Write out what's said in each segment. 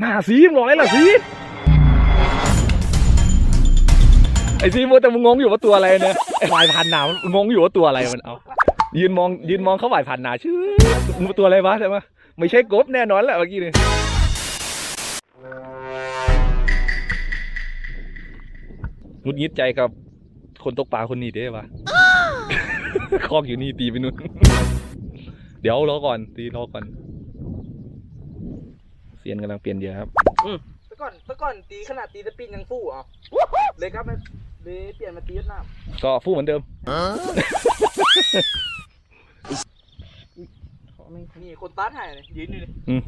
หน้าสีมึงบอกอะไรล่ะสีไอซีมัวแต่มึงงงอยู่ว่าตัวอะไรเนี่ยไอฝ่ายพันหนามันงงอยู่ว่าตัวอะไรมันเอายืนมองยืนมองเขาฝ่ายพันหนาชื่อมึงตัวอะไรวะใช่ไหมไม่ใช่กบแน่นอนแหละเมื่อกี้นี่งุดยิดใจกับคนตกปลาคนนี้เด้ปะคอกอยู่นี่ตีไปนู่น เดี๋ยวรอก่อนตีรอก่อน เซียนกำลังเปลี่ยนเหยอะครับแต่ก่อนแต่ก่อนตีขนาดตีสปินยังฟู่อะเลยครับมันเลยเปลี่ยนมาตีเวียดนามก็ฟู่เหมือนเดิมนี่คนตัดให้เลยยืนอยู่เลยอืม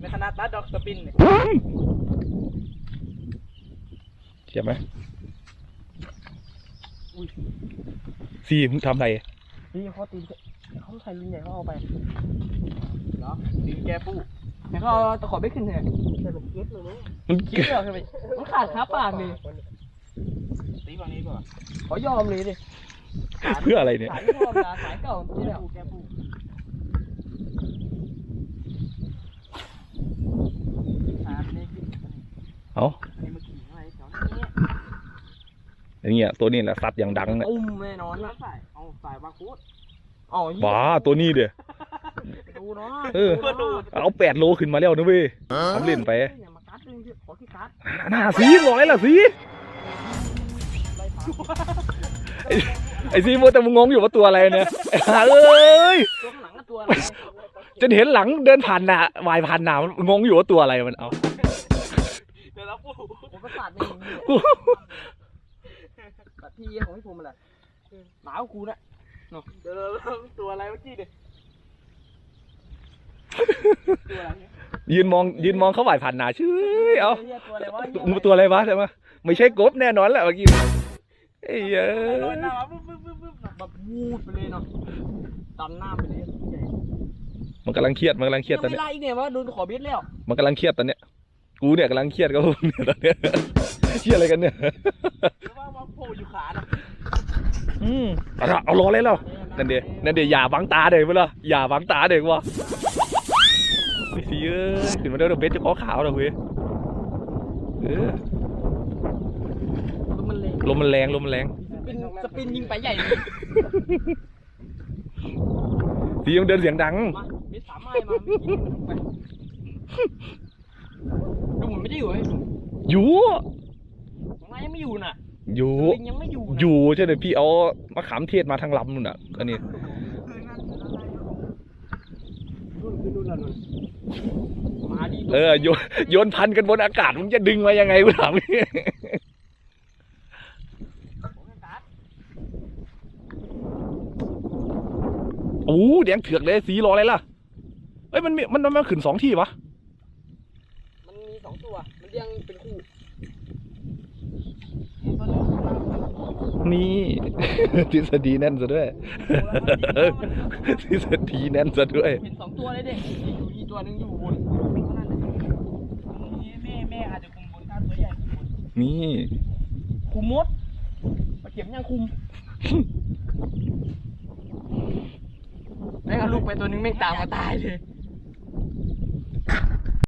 ในคณะตัดดอกสปินเนี่ยเขียบไหมซีมึงทำอะไรนี่เขาตีเขาใส่ลิ้นใหญ่เขาเอาไปเหรอตีแก ฟู่แต่ก็เอาตะขอไม่ขึ้นเลยแต่ผมเก็บเลยมันคิดเหรอใช่ไหมมันขาดขาปากเลยตีฝั่งนี้ก่อนขอยอมเลยดิเพื่ออะไรเนี่ยสายไม่ยอมนะสายเก่าที่แล้วแกฟูสายนี่คือเอานี่เมื่อกี้อะไรแถวนี้อย่างเงี้ยตัวนี้แหละสัตว์อย่างดังเนี่ยอุ้มแน่นอนนะสายเอาสายบาคูดอ๋อบ้าตัวนี้เด้อ ดูเนาะเออ เอาแปดโลขึ้นมาแล้วนะเว้ยทำเล่นไปอย่ามากัดดึงขอที่กัดหน้าสีบอกอะไรล่ะสีไล่ฟ้าไอซีมัวแต่มึงงงอยู่ว่าตัวอะไรเนี่ยไอ้ห่าเอ้ยตัวข้างหลังก็ตัวอะไรจนเห็นหลังเดินผ่านหน้าวายผ่านหน้ามันงงอยู่ว่าตัวอะไรมันเอาเดี๋ยวเราปูผมประสาทนี่ตัดที่ของพี่ภูมิอะไรหนาวกูนะเนาะเดี๋ยวเราตัวอะไรเมื่อกี้ดิตัวอะไรเนี่ย ยืนมองยืนมองเขาฝ่ายผ่านหน้าชื่อเอาตัวอะไรวะมึงตัวอะไรวะใช่ไหมไม่ใช่กบแน่นอนแหละเมื่อกี้ไอ้เอ้ลอยยหน้ามาปุ๊บปุ๊บปุ๊บปุ๊บแบบวูดไปเลยเนาะดำหน้าไปเลยมันกำลังเครียดมันกำลังเครียดตอนไม่เนี้ยไล่อีกเนี่ยว่าโดนขอเบ็ดแล้ว มันกำลังเครียดตอนเนี้ยกูเนี่ยกำลังเครียดกับพวกเนี่ยตอนเนี้ยเครียดอะไรกันเนี่ยหรือว่าว่าโผล่อยู่ขาเนาะอืมเอาละเอารอเลยแล้วนั่นเดียนั่นเดียอย่าบังตาเด็กเวลาอย่าบังตาเด็กวะ ไม่สิเอ้ยขึ้นมาเด้อเดี๋ยวเบสจะขอขาวแล้วเว้ยเออมันเลยลมมันแรงลมมันแรงเป็นสปินยิงไปใหญ่เลยสียังเดินเสียงดังมาเบ็ดสามไม้มาไม่ยิงมันไปดูเหมือนไม่ได้อยู่ไอ้ผมอยู่ของนายยังไม่อยู่น่ะอยู่สปินยังไม่อยู่น่ะอยู่ใช่ไหมพี่เอามะขามเทศมาทางลำนู่นอะอันนี้ มาดิ เออโยนโยนพันกันบนอากาศมึงจะดึงมายังไงกูถามนี่โอ้แดงเถือกเลยสีรออะไรล่ะเอ้ยมันมีมันมันมันขึ้นสองที่วะมันมีสองตัวมันเลี้ยงเป็นคู่ นี่ ทฤษฎีแน่นซะด้วย ทฤษฎีแน่นซะด้วย เห็นสองตัวเลยเด็กอยู่อีกตัวหนึงอยู่บนนั่นน่ะแม่แม่อาจจะคุมบนข้างตัวใหญ่คุมบนนี่คุมมดมาเข็มยังคุมแม่งเอาลูกไปตัวนึงแม่งตามมาตายเลย